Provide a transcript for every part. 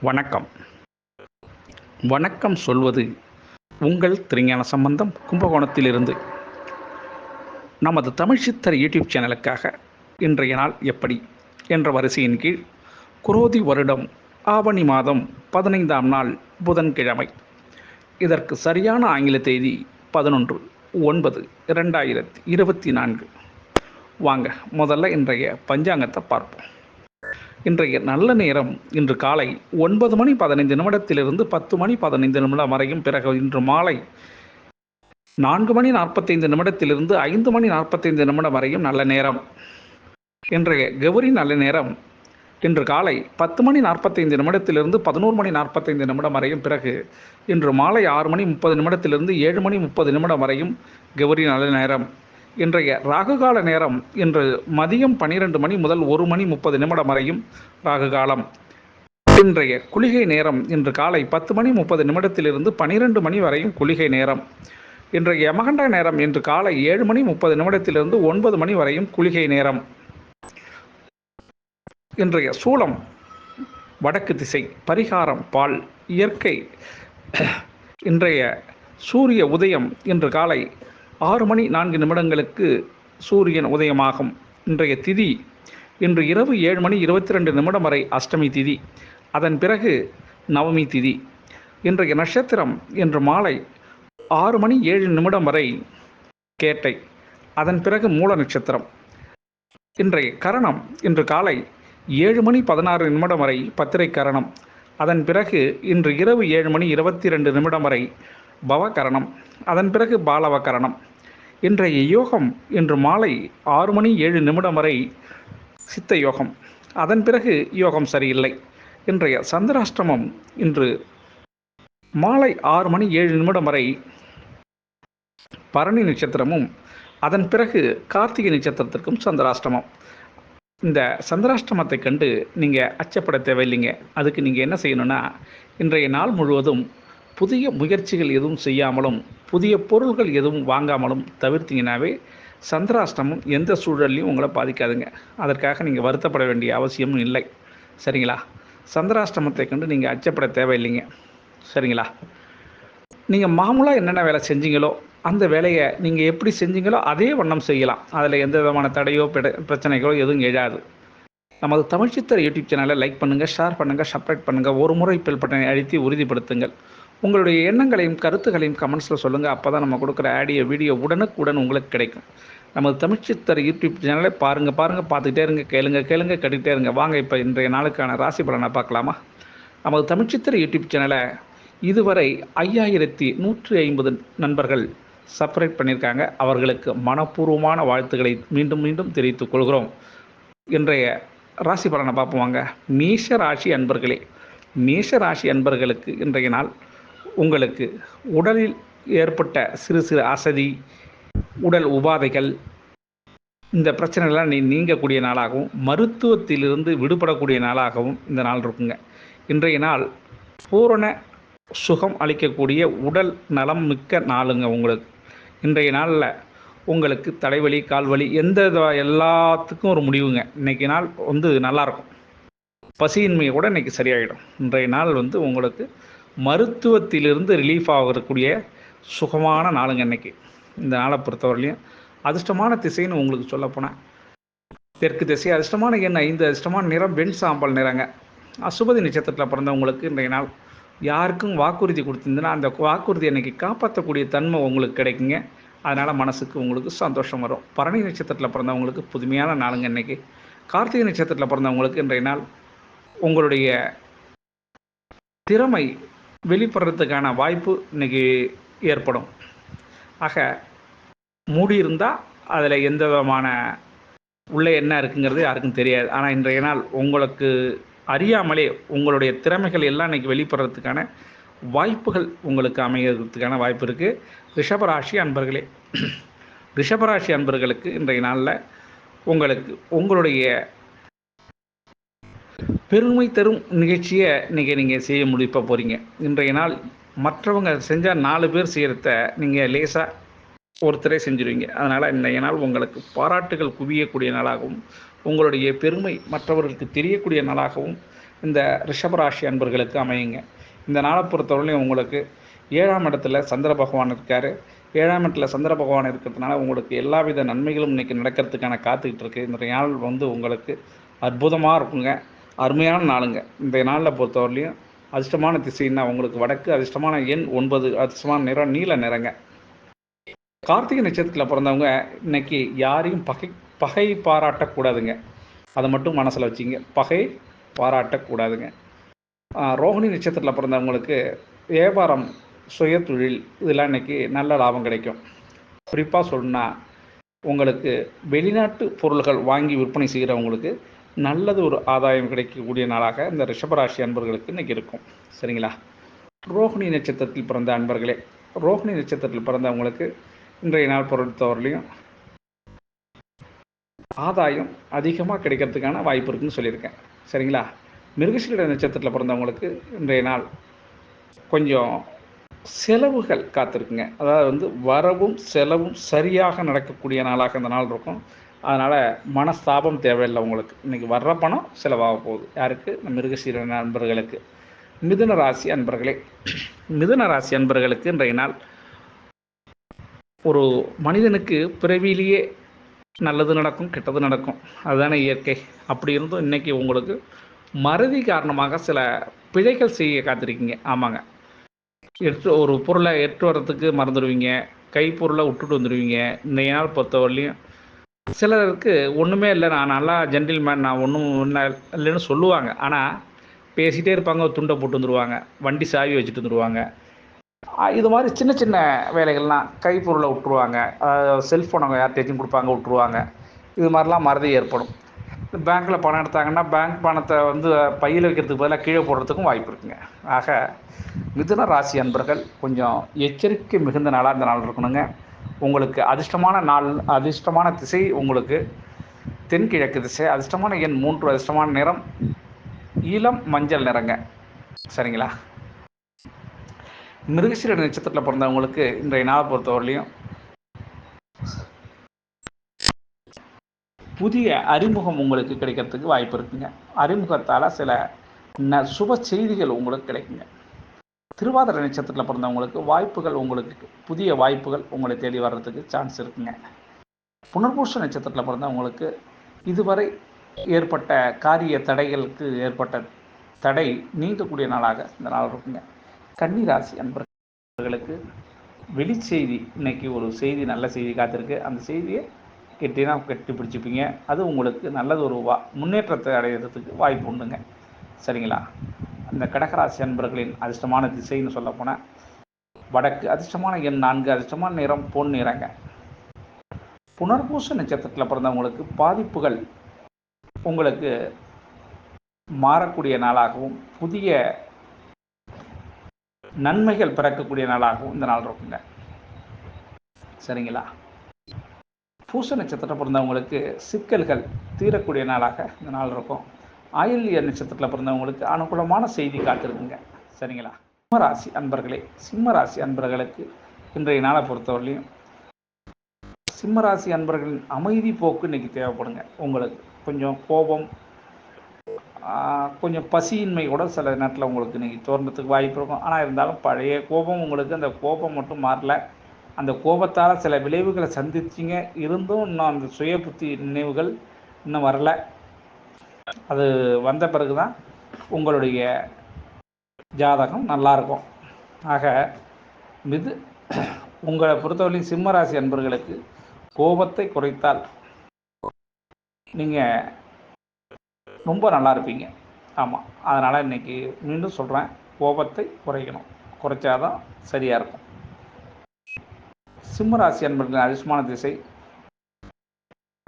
வணக்கம். வணக்கம் சொல்வது உங்கள் திருஞான சம்பந்தம் கும்பகோணத்திலிருந்து. நமது தமிழ் சித்தர் யூடியூப் சேனலுக்காக இன்றைய நாள் எப்படி என்ற வரிசையின் கீழ் குரோதி வருடம் ஆவணி மாதம் பதினைந்தாம் நாள் புதன்கிழமை. இதற்கு சரியான ஆங்கில தேதி பதினொன்று ஒன்பது இரண்டாயிரத்தி இருபத்தி நான்கு. வாங்க முதல்ல இன்றைய பஞ்சாங்கத்தை பார்ப்போம். இன்றைய நல்ல நேரம் இன்று காலை ஒன்பது மணி பதினைந்து நிமிடத்திலிருந்து பத்து மணி பதினைந்து நிமிடம் வரையும் பிறகு இன்று மாலை நான்கு மணி நாற்பத்தைந்து நிமிடத்திலிருந்து ஐந்து மணி நாற்பத்தைந்து நிமிடம் வரையும் நல்ல நேரம். இன்றைய கௌரி நல்ல நேரம் இன்று காலை பத்து மணி நாற்பத்தைந்து நிமிடத்திலிருந்து பதினோரு மணி நாற்பத்தைந்து நிமிடம் வரையும் பிறகு இன்று மாலை ஆறு மணி முப்பது நிமிடத்திலிருந்து ஏழு மணி முப்பது நிமிடம் வரையும் கௌரி நல்ல நேரம். இன்றைய ராகுகால நேரம் இன்று மதியம் பன்னிரெண்டு மணி முதல் ஒரு மணி முப்பது நிமிடம் வரையும் ராகுகாலம். இன்றைய குளிகை நேரம் இன்று காலை பத்து மணி முப்பது நிமிடத்திலிருந்து பனிரெண்டு மணி வரையும் குளிகை நேரம். இன்றைய யமகண்ட நேரம் இன்று காலை ஏழு மணி முப்பது நிமிடத்திலிருந்து ஒன்பது மணி வரையும் குளிகை நேரம். இன்றைய சூளம் வடக்கு திசை பரிகாரம் பால் இயற்கை. இன்றைய சூரிய உதயம் இன்று காலை ஆறு மணி நான்கு நிமிடங்களுக்கு சூரியன் உதயமாகும். இன்றைய திதி இன்று இரவு ஏழு மணி இருபத்தி ரெண்டு நிமிடம் வரை அஷ்டமி திதி. அதன் பிறகு நவமி திதி. இன்றைய நட்சத்திரம் இன்று மாலை ஆறு மணி ஏழு நிமிடம் வரை கேட்டை. அதன் பிறகு மூல நட்சத்திரம். இன்றைய கரணம் இன்று காலை ஏழு மணி பதினாறு நிமிடம் வரை பத்திரை கரணம். அதன் பிறகு இன்று இரவு ஏழு மணி இருபத்தி ரெண்டு நிமிடம் வரை பவகரணம். அதன் பிறகு பாலவகரணம். இன்றைய யோகம் இன்று மாலை ஆறு மணி ஏழு நிமிடம் வரை சித்த யோகம். அதன் பிறகு யோகம் சரியில்லை. இன்றைய சந்திராஷ்டிரமம் இன்று மாலை ஆறு மணி ஏழு நிமிடம் வரை பரணி நட்சத்திரமும் அதன் பிறகு கார்த்திகை நட்சத்திரத்திற்கும் சந்திராஷ்டிரமம் இந்த சந்திராஷ்டிரமத்தை கண்டு நீங்கள் அச்சப்பட தேவையில்லைங்க. அதுக்கு நீங்கள் என்ன செய்யணும்னா இன்றைய நாள் முழுவதும் புதிய முயற்சிகள் எதுவும் செய்யாமலும் புதிய பொருள்கள் எதுவும் வாங்காமலும் தவிர்த்திங்கனாவே சந்திராஷ்டமம் எந்த சூழல்லையும் உங்களை பாதிக்காதுங்க. அதற்காக நீங்கள் வருத்தப்பட வேண்டிய அவசியமும் இல்லை. சரிங்களா? சந்திராஷ்டமத்தை கண்டு நீங்கள் அச்சப்பட தேவையில்லைங்க. சரிங்களா? நீங்கள் மாமூலாக என்னென்ன வேலை செஞ்சீங்களோ அந்த வேலையை நீங்கள் எப்படி செஞ்சீங்களோ அதே வண்ணம் செய்யலாம். அதில் எந்த விதமான தடையோ பிட பிரச்சனைகளோ எதுவும் எழாது. நமது தமிழ் சித்தர் யூடியூப் சேனலை லைக் பண்ணுங்கள் ஷேர் பண்ணுங்கள் சப்ஸ்கிரைப் பண்ணுங்கள் ஒரு முறை பில் பட்டனை அழுத்தி உறுதிப்படுத்துங்கள். உங்களுடைய எண்ணங்களையும் கருத்துகளையும் கமெண்ட்ஸில் சொல்லுங்கள் அப்போ தான் நம்ம கொடுக்குற ஆடியோ வீடியோ உடனுக்குடன் உங்களுக்கு கிடைக்கும். நமது தமிழ்ச்சித்தர் யூடியூப் சேனலை பாருங்கள் பாருங்கள் பார்த்துக்கிட்டே இருங்க கேளுங்க கேளுங்க கட்டிகிட்டே இருங்க. வாங்க இப்போ இன்றைய நாளுக்கான ராசி பலனை பார்க்கலாமா? நமது தமிழ்ச்சித்தர் யூடியூப் சேனலை இதுவரை ஐயாயிரத்தி நூற்றி ஐம்பது நண்பர்கள் சப்ஸ்கிரைப் பண்ணியிருக்காங்க. அவர்களுக்கு மனப்பூர்வமான வாழ்த்துக்களை மீண்டும் மீண்டும் தெரிவித்துக் கொள்கிறோம். இன்றைய ராசி பலனை பார்ப்போம் வாங்க மேஷ ராசி அன்பர்களே மேஷ ராசி அன்பர்களுக்கு இன்றைய நாள் உங்களுக்கு உடலில் ஏற்பட்ட சிறு சிறு அசதி உடல் உபாதைகள் இந்த பிரச்சனைகள்லாம் நீ நீங்கக்கூடிய நாளாகவும் மருத்துவத்திலிருந்து விடுபடக்கூடிய நாளாகவும் இந்த நாள் இருக்குங்க. இன்றைய நாள் பூரண சுகம் அளிக்கக்கூடிய உடல் நலம் மிக்க நாளுங்க உங்களுக்கு. இன்றைய நாளில் உங்களுக்கு தலைவலி கால்வலி எந்த எல்லாத்துக்கும் ஒரு முடிவுங்க. இன்றைக்கி நாள் வந்து நல்லாயிருக்கும் பசியின்மையை கூட இன்றைக்கி சரியாயிடும். இன்றைய நாள் வந்து உங்களுக்கு மருத்துவத்திலிருந்து ரிலீஃப் ஆகக்கூடிய சுகமான நாளுங்க இன்றைக்கி இந்த நாளை பொறுத்தவரையிலையும் அதிர்ஷ்டமான திசைன்னு உங்களுக்கு சொல்லப்போனேன் தெற்கு திசை அதிர்ஷ்டமான எண் ஐந்து அதிர்ஷ்டமான நிறம் வெண் சாம்பல் நிறங்க. அசுபதி நட்சத்திரத்தில் பிறந்தவங்களுக்கு இன்றைய நாள் யாருக்கும் வாக்குறுதி கொடுத்துருந்ததுன்னா அந்த வாக்குறுதி அன்றைக்கி காப்பாற்றக்கூடிய தன்மை உங்களுக்கு கிடைக்குங்க. அதனால் மனசுக்கு உங்களுக்கு சந்தோஷம் வரும். பரணி நட்சத்திரத்தில் பிறந்தவங்களுக்கு புதுமையான நாளுங்க இன்றைக்கி கார்த்திகை நட்சத்திரத்தில் பிறந்தவங்களுக்கு இன்றைய நாள் உங்களுடைய திறமை வெளிப்படுறதுக்கான வாய்ப்பு இன்றைக்கி ஏற்படும். ஆக மூடி இருந்தால் அதில் எந்த விதமான உள்ளே என்ன இருக்குங்கிறது யாருக்கும் தெரியாது. ஆனால் இன்றைய நாள் உங்களுக்கு அறியாமலே உங்களுடைய திறமைகள் எல்லாம் இன்றைக்கி வெளிப்படுறதுக்கான வாய்ப்புகள் உங்களுக்கு அமைகிறதுக்கான வாய்ப்பு இருக்குது ரிஷபராசி அன்பர்களே ரிஷபராசி அன்பர்களுக்கு இன்றைய நாளில் உங்களுக்கு உங்களுடைய பெருமை தரும் நிகழ்ச்சியை இன்றைக்கி நீங்கள் செய்ய முடிப்ப போகிறீங்க இன்றைய நாள் மற்றவங்க செஞ்சால் நாலு பேர் செய்கிறத நீங்கள் லேசாக ஒருத்தரே செஞ்சுருவீங்க. அதனால் இன்றைய நாள் உங்களுக்கு பாராட்டுகள் குவியக்கூடிய நாளாகவும் உங்களுடைய பெருமை மற்றவர்களுக்கு தெரியக்கூடிய நாளாகவும் இந்த ரிஷபராசி அன்பர்களுக்கு அமையுங்க. இந்த நாளை பொறுத்தவரையிலையும் உங்களுக்கு ஏழாம் இடத்துல சந்திர பகவான் இருக்கார். ஏழாம் இடத்துல சந்திர பகவான் இருக்கிறதுனால உங்களுக்கு எல்லா வித நன்மைகளும் இன்றைக்கி நடக்கிறதுக்கான காத்துக்கிட்டு இருக்குது இன்றைய நாள் வந்து உங்களுக்கு அற்புதமாக இருக்குங்க. அருமையான நாளுங்க. இந்த நாளில் பொறுத்தவரையிலையும் அதிர்ஷ்டமான திசைன்னா உங்களுக்கு வடக்கு அதிர்ஷ்டமான எண் ஒன்பது அதிர்ஷ்டமான நிறம் நீல நிறங்க. கார்த்திகை நட்சத்திரத்தில் பிறந்தவங்க இன்னைக்கு யாரையும் பகை பகை பாராட்டக்கூடாதுங்க. அதை மட்டும் மனசில் வச்சிங்க. பகை பாராட்டக்கூடாதுங்க. ரோஹிணி நட்சத்திரத்தில் பிறந்தவங்களுக்கு வியாபாரம் சுய தொழில் இதெல்லாம் இன்னைக்கு நல்ல லாபம் கிடைக்கும். குறிப்பாக சொல்லணும்னா உங்களுக்கு வெளிநாட்டு பொருள்கள் வாங்கி விற்பனை செய்கிறவங்களுக்கு நல்லது ஒரு ஆதாயம் கிடைக்கக்கூடிய நாளாக இந்த ரிஷபராசி அன்பர்களுக்கு இன்னைக்கு இருக்கும். சரிங்களா? ரோஹிணி நட்சத்திரத்தில் பிறந்த அன்பர்களே ரோஹிணி நட்சத்திரத்தில் பிறந்தவங்களுக்கு இன்றைய நாள் பொறுத்தவரையிலையும் ஆதாயம் அதிகமாக கிடைக்கிறதுக்கான வாய்ப்பு இருக்குன்னு சொல்லியிருக்கேன். சரிங்களா? மிருகசீட நட்சத்திரத்தில் பிறந்தவங்களுக்கு இன்றைய நாள் கொஞ்சம் செலவுகள் காத்திருக்குங்க. அதாவது வந்து வரவும் செலவும் சரியாக நடக்கக்கூடிய நாளாக இந்த நாள் இருக்கும். அதனால் மனஸ்தாபம் தேவையில்லை உங்களுக்கு. இன்றைக்கி வர்ற பணம் செலவாக போகுது. யாருக்கு? இந்த மிருகசீர நண்பர்களுக்கு. மிதுன ராசி அன்பர்களே மிதுன ராசி அன்பர்களுக்கு இன்றைய நாள் ஒரு மனிதனுக்கு பிறவியிலேயே நல்லது நடக்கும் கெட்டது நடக்கும். அதுதானே இயற்கை. அப்படி இருந்தும் இன்றைக்கி உங்களுக்கு மறதி காரணமாக சில பிழைகள் செய்ய காத்திருக்கீங்க. ஆமாங்க. எடுத்து ஒரு பொருளை எட்டு வரத்துக்கு மறந்துடுவீங்க. கைப்பொருளை விட்டுட்டு வந்துடுவீங்க. இந்த நாள் பொறுத்தவரையிலையும் சிலருக்கு ஒன்றுமே இல்லை நான் நல்லா ஜென்டில்மேன் நான் ஒன்றும் இல்லைன்னு சொல்லுவாங்க. ஆனால் பேசிகிட்டே இருப்பாங்க துண்டை போட்டு வந்துடுவாங்க வண்டி சாவி வச்சுட்டு வந்துடுவாங்க இது மாதிரி சின்ன சின்ன வேலைகள்லாம் கைப்பொருளை விட்டுருவாங்க செல்ஃபோனை யார்கிட்டயும் கொடுப்பாங்க விட்டுருவாங்க. இது மாதிரிலாம் மறதி ஏற்படும். பேங்க்கில் பணம் எடுத்தாங்கன்னா பேங்க் பணத்தை வந்து பையில் வைக்கிறதுக்கு பதிலாக கீழே போடுறதுக்கும் வாய்ப்பு இருக்குங்க. ஆக மிதுன ராசி அன்பர்கள் கொஞ்சம் எச்சரிக்கை மிகுந்த நாளாக இந்த நாள் இருக்கணுங்க. உங்களுக்கு அதிர்ஷ்டமான நாள் அதிர்ஷ்டமான திசை உங்களுக்கு தென்கிழக்கு திசை அதிர்ஷ்டமான எண் மூன்று அதிர்ஷ்டமான நிறம் இளம் மஞ்சள் நிறங்க. சரிங்களா? மிருகசீர நட்சத்திரத்தில் பிறந்தவங்களுக்கு இன்றைய நாளை பொறுத்தவரையிலையும் புதிய அறிமுகம் உங்களுக்கு கிடைக்கிறதுக்கு வாய்ப்பு இருக்குங்க. அறிமுகத்தால் சில ந சுப செய்திகள் உங்களுக்கு கிடைக்குங்க. திருவாதிரை நட்சத்திரத்தில் பிறந்தவங்களுக்கு வாய்ப்புகள் உங்களுக்கு புதிய வாய்ப்புகள் உங்களை தேடி வர்றதுக்கு சான்ஸ் இருக்குங்க. புனர்பூஷ நட்சத்திரத்தில் பிறந்தவங்களுக்கு இதுவரை ஏற்பட்ட காரிய தடைகளுக்கு ஏற்பட்ட தடை நீங்கக்கூடிய நாளாக இந்த நாள் இருக்குங்க. கன்னிராசி அன்பர்களுக்கு வெளிச்செய்தி இன்னைக்கு ஒரு செய்தி நல்ல செய்தி காத்திருக்கு. அந்த செய்தியை கெட்டினா கட்டி பிடிச்சிப்பீங்க. அது உங்களுக்கு நல்லது ஒரு வா முன்னேற்றத்தை அடையிறதுக்கு வாய்ப்பு உண்டுங்க. சரிங்களா? அந்த கடகராசி அன்பர்களின் அதிர்ஷ்டமான திசைன்னு சொல்ல போனால் வடக்கு அதிர்ஷ்டமான எண் நான்கு அதிர்ஷ்டமான நிறம் பொன் நிறங்க. புனர்பூச நட்சத்திரத்தில் பிறந்தவங்களுக்கு பாதிப்புகள் உங்களுக்கு மாறக்கூடிய நாளாகவும் புதிய நன்மைகள் பிறக்கக்கூடிய நாளாகவும் இந்த நாள் இருக்குங்க. சரிங்களா? பூச நட்சத்திரத்தில் பிறந்தவங்களுக்கு சிக்கல்கள் தீரக்கூடிய நாளாக இந்த நாள் இருக்கும். ஆயுள்ய நட்சத்திரத்தில் பிறந்தவங்களுக்கு அனுகூலமான செய்தி காத்திருக்குங்க. சரிங்களா? சிம்மராசி அன்பர்களே சிம்மராசி அன்பர்களுக்கு இன்றைய நாளை பொறுத்தவரையிலையும் சிம்மராசி அன்பர்களின் அமைதி போக்கு இன்னைக்கு தேவைப்படுங்க. உங்களுக்கு கொஞ்சம் கோபம் கொஞ்சம் பசியின்மை கூட சில நேரத்தில் உங்களுக்கு இன்றைக்கி தோன்றதுக்கு வாய்ப்பு இருக்கும். ஆனால் இருந்தாலும் பழைய கோபம் உங்களுக்கு அந்த கோபம் மட்டும் மாறல. அந்த கோபத்தால் சில விளைவுகளை சந்திச்சிங்க. இருந்தும் இன்னும் அந்த சுய புத்தி நினைவுகள் இன்னும் வரல. அது வந்த பிறகு தான் உங்களுடைய ஜாதகம் நல்லா இருக்கும் ஆக மிது உங்களை பொறுத்தவரையும் சிம்மராசி அன்பர்களுக்கு கோபத்தை குறைத்தால் நீங்கள் ரொம்ப நல்லா இருப்பீங்க ஆமாம் அதனால் இன்னைக்கு மீண்டும் சொல்கிறேன் கோபத்தை குறைக்கணும். குறைச்சாதான் சரியாக இருக்கும். சிம்மராசி அன்பர்களின் அதிர்ஷ்டமான திசை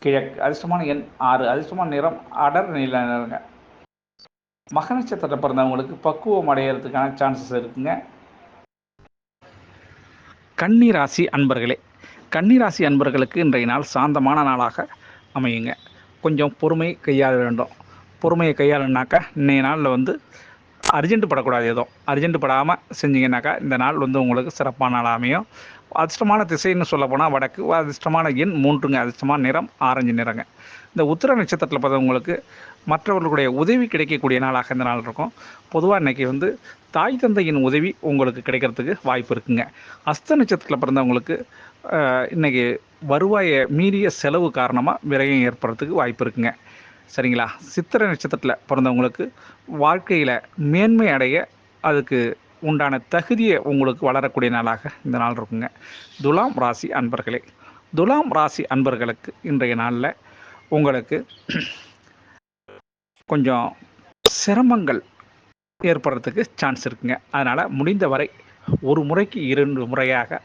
கிழக்கு அதிர்ஷ்டமான எண் ஆறு அதிர்ஷ்டமான நிறம் அடர் நீல நிறங்க. மக நட்சத்திரத்தில் பிறந்தவங்களுக்கு பக்குவம் அடையிறதுக்கான சான்சஸ் இருக்குங்க. கன்னிராசி அன்பர்களே கன்னிராசி அன்பர்களுக்கு இன்றைய நாள் சாந்தமான நாளாக அமையுங்க. கொஞ்சம் பொறுமை கையாள வேண்டும். பொறுமையை கையாளுனாக்கா இன்றைய நாளில் வந்து அர்ஜென்ட் படக்கூடாது எதுவும் அர்ஜென்ட் படாமல் செஞ்சீங்கன்னாக்கா இந்த நாள் வந்து உங்களுக்கு சிறப்பான நாள் அமையும். அதிர்ஷ்டமான திசைன்னு சொல்ல போனால் வடக்கு அதிர்ஷ்டமான எண் மூன்றுங்க. அதிர்ஷ்டமான நிறம் ஆரஞ்சு நிறங்க. இந்த உத்திர நட்சத்திரத்தில் பார்த்தவங்களுக்கு மற்றவர்களுடைய உதவி கிடைக்கக்கூடிய நாளாக இந்த நாள் இருக்கும். பொதுவாக இன்றைக்கி வந்து தாய் தந்தையின் உதவி உங்களுக்கு கிடைக்கிறதுக்கு வாய்ப்பு இருக்குங்க. அஸ்த நட்சத்திரத்தில் பிறந்தவங்களுக்கு இன்றைக்கி இன்னைக்கு வருவாயை மீறிய செலவு காரணமாக விரயம் ஏற்படுறதுக்கு வாய்ப்பு இருக்குங்க. சரிங்களா? சித்திரை நட்சத்திரத்தில் பிறந்தவங்களுக்கு வாழ்க்கையில் மேன்மை அடைய அதுக்கு உண்டான தகுதியை உங்களுக்கு வளரக்கூடிய நாளாக இந்த நாள் இருக்குங்க. துலாம் ராசி அன்பர்களே துலாம் ராசி அன்பர்களுக்கு இன்றைய நாளில் உங்களுக்கு கொஞ்சம் சிரமங்கள் ஏற்படுறதுக்கு சான்ஸ் இருக்குங்க. அதனால் முடிந்தவரை ஒரு முறைக்கு இரண்டு முறையாக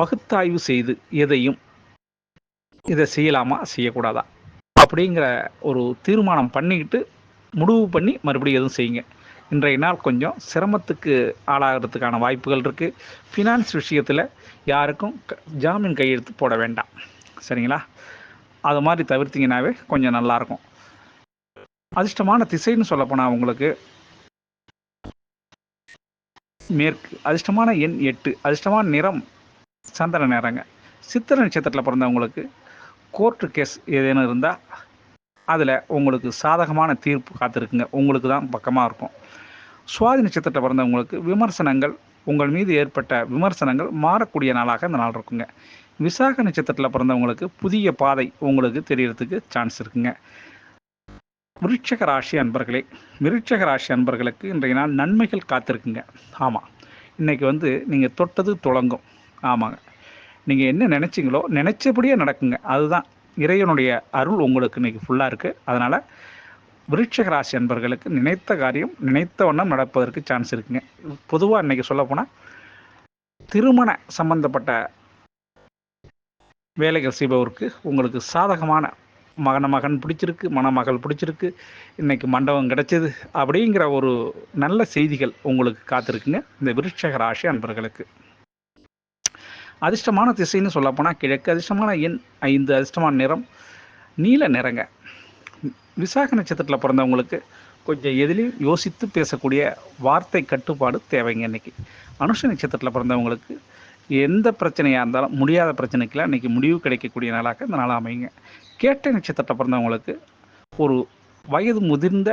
பகுத்தாய்வு செய்து எதையும் இதை செய்யலாமா? செய்யக்கூடாதா? அப்படிங்கிற ஒரு தீர்மானம் பண்ணிக்கிட்டு முடிவு பண்ணி மறுபடியும் எதுவும் செய்யுங்க. இன்றைய நாள் கொஞ்சம் சிரமத்துக்கு ஆளாகிறதுக்கான வாய்ப்புகள் இருக்குது ஃபினான்ஸ் விஷயத்தில் யாருக்கும் க- ஜாமீன் கையெழுத்து போட வேண்டாம். சரிங்களா? அது மாதிரி தவிர்த்திங்கனாவே கொஞ்சம் நல்லாயிருக்கும். அதிர்ஷ்டமான திசைன்னு சொல்லப்போனால் உங்களுக்கு மேற்கு. அதிர்ஷ்டமான எண் எட்டு. அதிர்ஷ்டமான நிறம் சந்திர நிறங்க சித்திர நட்சத்திரத்தில் பிறந்தவங்களுக்கு கோர்ட்டு கேஸ் ஏதேனும் இருந்தால் அதில் உங்களுக்கு சாதகமான தீர்ப்பு காத்திருக்குங்க. உங்களுக்கு தான் பக்கமாக இருக்கும். சுவாதி நட்சத்திரத்தில் பிறந்தவங்களுக்கு விமர்சனங்கள் உங்கள் மீது ஏற்பட்ட விமர்சனங்கள் மாறக்கூடிய நாளாக இந்த நாள் இருக்குங்க. விசாக நட்சத்திரத்தில் பிறந்தவங்களுக்கு புதிய பாதை உங்களுக்கு தெரியறதுக்கு சான்ஸ் இருக்குங்க. விருட்சக ராசி அன்பர்களே விருட்சக ராசி அன்பர்களுக்கு இன்றைய நாள் நன்மைகள் காத்திருக்குங்க. ஆமாம் இன்றைக்கி வந்து நீங்கள் தொட்டது தொடங்கும் ஆமாங்க. நீங்கள் என்ன நினச்சிங்களோ நினச்சபடியே நடக்குங்க. அதுதான். இறைவனுடைய அருள் உங்களுக்கு இன்றைக்கி ஃபுல்லாக இருக்குது அதனால் விருட்சக ராசி அன்பர்களுக்கு நினைத்த காரியம் நினைத்த வண்ணம் நடப்பதற்கு சான்ஸ் இருக்குங்க. பொதுவாக இன்னைக்கு சொல்லப்போனால் திருமண சம்பந்தப்பட்ட வேலைகள் செய்பவருக்கு உங்களுக்கு சாதகமான மகன மகன் பிடிச்சிருக்கு மணமகள் பிடிச்சிருக்கு இன்னைக்கு மண்டபம் கிடைச்சது அப்படிங்கிற ஒரு நல்ல செய்திகள் உங்களுக்கு காத்திருக்குங்க. இந்த விருட்சக ராசி அன்பர்களுக்கு. அதிர்ஷ்டமான திசைன்னு சொல்லப்போனால் கிழக்கு அதிர்ஷ்டமான எண் ஐந்து அதிர்ஷ்டமான நிறம் நீல நிறங்க. விசாக நட்சத்திரத்தில் பிறந்தவங்களுக்கு கொஞ்சம் எதிலையும் யோசித்து பேசக்கூடிய வார்த்தை கட்டுப்பாடு தேவைங்க இன்றைக்கி அனுஷ நட்சத்திரத்தில் பிறந்தவங்களுக்கு எந்த பிரச்சனையாக இருந்தாலும் முடியாத பிரச்சனைக்கெல்லாம் இன்றைக்கி முடிவு கிடைக்கக்கூடிய நாளாக இந்த நாள் அமையுங்க. கேட்டை நட்சத்திரத்தில் பிறந்தவங்களுக்கு ஒரு வயது முதிர்ந்த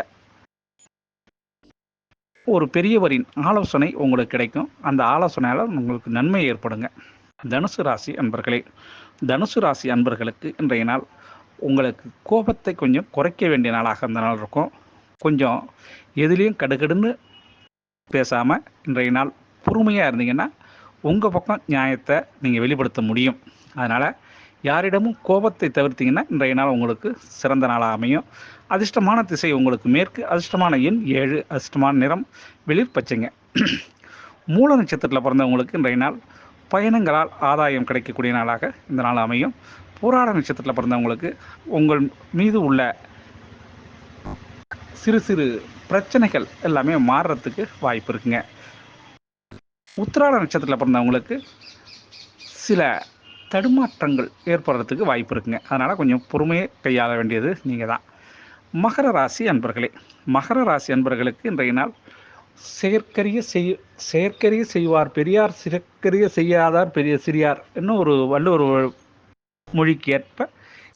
ஒரு பெரியவரின் ஆலோசனை உங்களுக்கு கிடைக்கும். அந்த ஆலோசனையால் உங்களுக்கு நன்மை ஏற்படுங்க. தனுசு ராசி அன்பர்களே தனுசு ராசி அன்பர்களுக்கு இன்றைய நாள் உங்களுக்கு கோபத்தை கொஞ்சம் குறைக்க வேண்டிய நாளாக அந்த நாள் இருக்கும். கொஞ்சம் எதுலேயும் கடுகடுன்னு பேசாமல் இன்றைய நாள் பொறுமையாக இருந்தீங்கன்னா உங்கள் பக்கம் நியாயத்தை நீங்கள் வெளிப்படுத்த முடியும். அதனால் யாரிடமும் கோபத்தை தவிர்த்தீங்கன்னா இன்றைய நாள் உங்களுக்கு சிறந்த நாளாக அமையும். அதிர்ஷ்டமான திசை உங்களுக்கு மேற்கு அதிர்ஷ்டமான எண் ஏழு அதிர்ஷ்டமான நிறம் வெளிர் பச்சைங்க. மூல நட்சத்திரத்தில் பிறந்தவங்களுக்கு இன்றைய நாள் பயணங்களால் ஆதாயம் கிடைக்கக்கூடிய நாளாக இந்த நாள் அமையும். போராட நட்சத்திரத்தில் பிறந்தவங்களுக்கு உங்கள் மீது உள்ள சிறு சிறு பிரச்சனைகள் எல்லாமே மாறுறதுக்கு வாய்ப்பு இருக்குங்க. உத்திராட நட்சத்திரத்தில் பிறந்தவங்களுக்கு சில தடுமாற்றங்கள் ஏற்படுறதுக்கு வாய்ப்பு இருக்குங்க. அதனால் கொஞ்சம் பொறுமையை கையாள வேண்டியது நீங்கள் தான் மகர ராசி அன்பர்களே மகர ராசி அன்பர்களுக்கு இன்றைய நாள் செயற்கரிய செய் செயற்கரிய செய்வார். பெரியார் சிறக்கரிய செய்யாதார் பெரிய சிறியார் இன்னும் ஒரு வள்ளுவர் மொழிக்கு ஏற்ப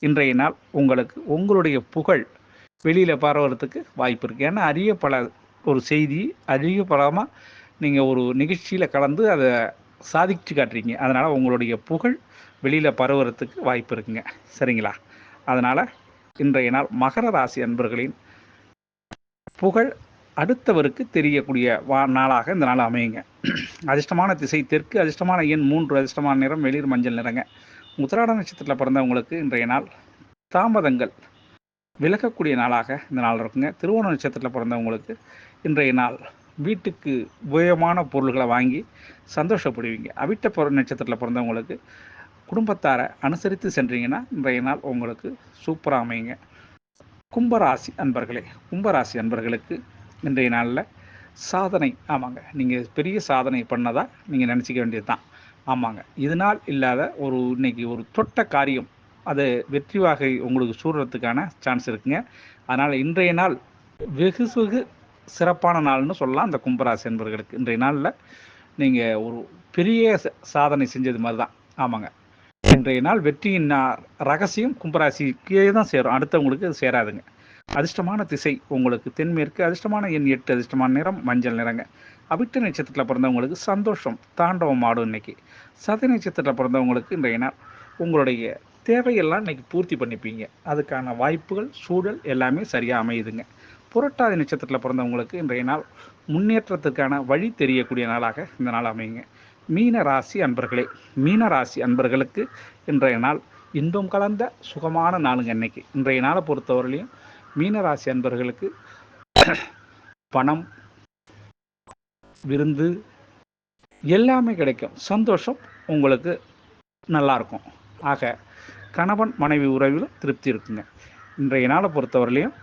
இன்றைய நாள் உங்களுக்கு உங்களுடைய புகழ் வெளியில் பரவறதுக்கு வாய்ப்பு இருக்குது ஏன்னா அரிய பல ஒரு செய்தி அதிக பலமாக நீங்கள் ஒரு நிகழ்ச்சியில் கலந்து அதை சாதிச்சு காட்டுறீங்க. அதனால் உங்களுடைய புகழ் வெளியில் பரவுறதுக்கு வாய்ப்பு இருக்குங்க. சரிங்களா? அதனால் இன்றைய நாள் மகர ராசி அன்பர்களின் புகழ் அடுத்தவருக்கு தெரியக்கூடிய வா நாளாக இந்த நாள் அமையுங்க. அதிர்ஷ்டமான திசை தெற்கு அதிர்ஷ்டமான எண் மூன்று அதிர்ஷ்டமான நிறம் வெளிர் மஞ்சள் நிறங்க. உத்திராட நட்சத்திரத்தில் பிறந்தவங்களுக்கு இன்றைய நாள் தாமதங்கள். விலகக்கூடிய நாளாக இந்த நாள் இருக்குங்க. திருவோண நட்சத்திரத்தில் பிறந்தவங்களுக்கு இன்றைய நாள் வீட்டுக்கு உபயோகமான பொருள்களை வாங்கி சந்தோஷப்படுவீங்க. அவிட்ட பொருள் நட்சத்திரத்தில் பிறந்தவங்களுக்கு குடும்பத்தாரை அனுசரித்து சென்றீங்கன்னா இன்றைய நாள் உங்களுக்கு சூப்பராக அமையுங்க. கும்பராசி அன்பர்களே கும்பராசி அன்பர்களுக்கு இன்றைய நாளில் சாதனை ஆமாங்க. நீங்கள் பெரிய சாதனை பண்ணதாக நீங்கள் நினச்சிக்க வேண்டியது தான் ஆமாங்க. இது நாள் இல்லாத ஒரு இன்னைக்கு ஒரு தொட்ட காரியம் அது வெற்றி வாகை உங்களுக்கு சூடுறதுக்கான சான்ஸ் இருக்குங்க. அதனால் இன்றைய நாள் வெகு வெகு சிறப்பான நாள்னு சொல்லலாம் அந்த கும்பராசி என்பவர்களுக்கு இன்றைய நாளில் நீங்கள் ஒரு பெரிய சாதனை செஞ்சது மாதிரி தான் ஆமாங்க. இன்றைய நாள் வெற்றியின் நா- ரகசியம் கும்பராசிக்கே தான் சேரும். அடுத்தவங்களுக்கு அது சேராதுங்க. அதிர்ஷ்டமான திசை உங்களுக்கு தென்மேற்கு அதிர்ஷ்டமான எண் எட்டு அதிர்ஷ்டமான நிறம் மஞ்சள் நிறங்க. அவிட்ட நட்சத்திரத்தில் பிறந்தவங்களுக்கு சந்தோஷம் தாண்டவம் ஆடும் இன்னைக்கு. சத நட்சத்திரத்தில் பிறந்தவங்களுக்கு இன்றைய நாள் உங்களுடைய தேவையெல்லாம் இன்னைக்கு பூர்த்தி பண்ணிப்பீங்க. அதுக்கான வாய்ப்புகள் சூழல் எல்லாமே சரியாக அமையுதுங்க. புரட்டாதி நட்சத்திரத்தில் பிறந்தவங்களுக்கு இன்றைய நாள் முன்னேற்றத்துக்கான வழி தெரியக்கூடிய நாளாக இந்த நாள் அமையுங்க. மீன ராசி அன்பர்களே மீன ராசி அன்பர்களுக்கு இன்றைய நாள் இன்பம் கலந்த சுகமான நாளுங்க இன்னைக்கு. இன்றைய நாளை பொறுத்தவரையிலையும் மீனராசி அன்பர்களுக்கு பணம் விருந்து எல்லாமே கிடைக்கும். சந்தோஷம் உங்களுக்கு நல்லா இருக்கும் ஆக கணவன் மனைவி உறவிலும் திருப்தி இருக்குங்க. இன்றைய நாளை பொறுத்தவரையிலையும்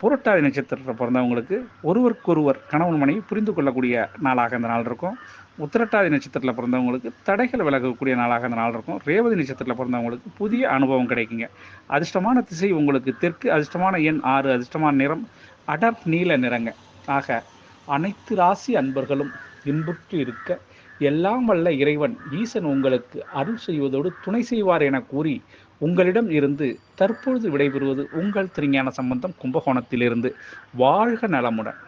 புரட்டாதி நட்சத்திரத்தில் பிறந்தவங்களுக்கு ஒருவருக்கொருவர் கணவன் மனைவி புரிந்து கொள்ளக்கூடிய நாளாக இந்த நாள் இருக்கும். உத்திரட்டாதி நட்சத்திரத்தில் பிறந்தவங்களுக்கு தடைகள் விலகக்கூடிய நாளாக இந்த நாள் இருக்கும். ரேவதி நட்சத்திரத்தில் பிறந்தவங்களுக்கு புதிய அனுபவம் கிடைக்குங்க. அதிர்ஷ்டமான திசை உங்களுக்கு தெற்கு அதிர்ஷ்டமான எண் ஆறு அதிர்ஷ்டமான நிறம் அடர் நீல நிறங்க. ஆக அனைத்து ராசி அன்பர்களும் இன்புற்று இருக்க எல்லாம் வல்ல இறைவன் ஈசன் உங்களுக்கு அருள் செய்வதோடு துணை செய்வார் என கூறி உங்களிடம் இருந்து தற்பொழுது விடைபெறுவது உங்கள் திருஞான சம்பந்தம் கும்பகோணத்திலிருந்து. வாழ்க நலமுடன்.